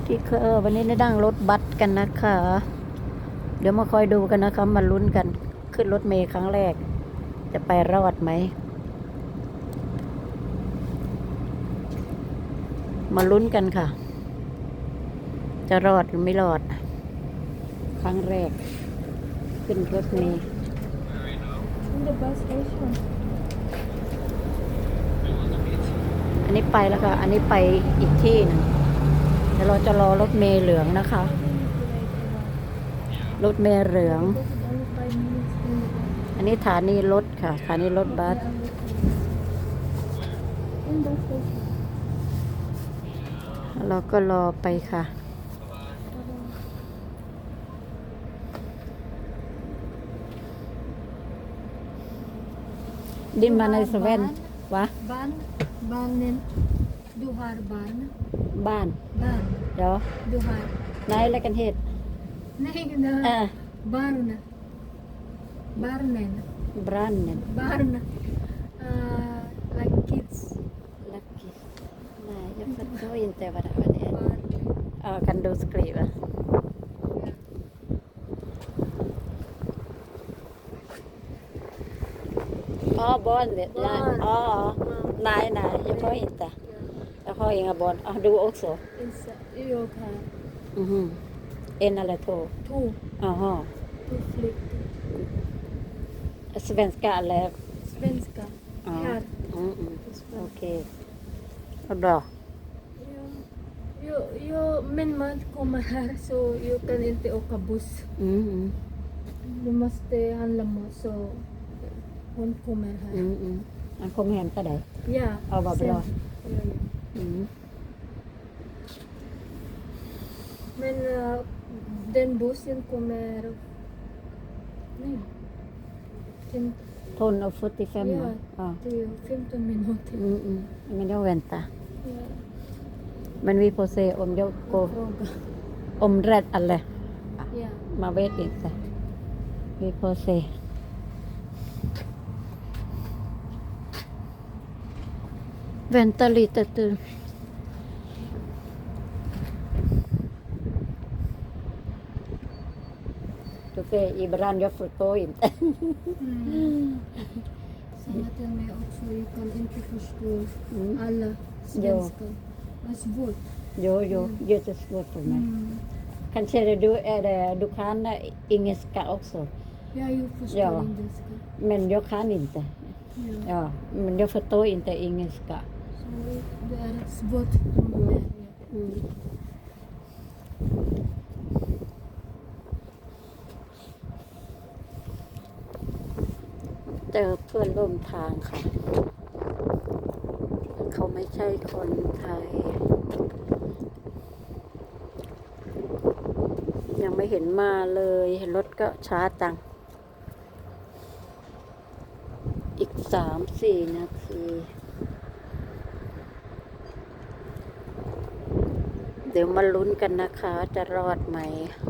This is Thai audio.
วัสดีค่ะวันนี้ได้นั่งรถบัสกันนะคะ เดี๋ยวมาคอยดูกันนะคะ มาลุ้นกัน ขึ้นรถเมย์ครั้งแรก จะไปรอดไหม มาลุ้นกันค่ะ จะรอดหรือไม่รอด ครั้งแรก ขึ้นรถเมย์ In the bus station. อันนี้ไปแล้วค่ะ อันนี้ไปอีกที่หนึงเดี๋ยวเราจะรอรถเมย์เหลืองนะคะ รถเมย์เหลือง Because it's only five minutes in the bus. อันนี้ฐานีรถค่ะฐานีรถบัส In bus station. เราก็รอไปค่ะดินมาในสเว่นวะ Ban, banen, duhar ban, บ้าน ban, เดี๋ยว duhar. นายแล้วกันเทศ Nej, เอ na, อ barn, barnen, บรันเนี่ย barn, uh, like kids, ลักกี้นายยังฟัดโตอินแต่ว่าวันนี้ barn. เออกันดูสกรีปอะ Yeah. อ๋อบอลเนี่ยนายอ๋ออ๋อนายนายยังพออินแต่ Yeah. แล้วพออิงกับบอลอ๋อดูโอ๊กโซ Inside, you can อือหือเอ็นอะไรโท two, อ๋อฮะ two flick. สเวนสกาแล้ว Svenska. Ja. Här. อืมอืม Svenska. โอเคเอาบรอ Ja. Jo, jo, min man kommer här så jag kan inte åka buss. อืมอืม Du måste handla mat så hon kommer อื här. มอืมอันคมเห็นก็ได้ Ja. Ja, vad sen- bra. Ja, ja. อืม Men eh, den bussen kommer... Nej. Fem- ทนเอาฟุตติเฟม Ja, อ๋อ till 15 minuter. อืมอืมมันเดี๋ยวเวนตา Ja. มันวีโพเซอมเดี๋ยวโก Fråga. อมแรดอะไร Ja. มาเวทอีกแต่วีโพเซเวนตาลิตตือตุเกอีบราน ยอฟรุโตอิน Mm. Sa till mig också, jag kan inte förstå Mm. alla Ja. svenska. Det är svårt. โยโยเยอะจะสวดถูกไหม Mm. Kanske det du är det, du kan engelska också. Ja, jag förstår Ja. engelska. Men jag kan inte. Ja. Ja, men jag förstår inte engelska. Så det är svårt för mig. Ja. Mm. เจอเพื่อนร่วมทางค่ะ เขาไม่ใช่คนไทย ยังไม่เห็นมาเลยรถก็ช้าจัง อีกสามสี่นาที เดี๋ยวมาลุ้นกันนะคะจะรอดไหมอืม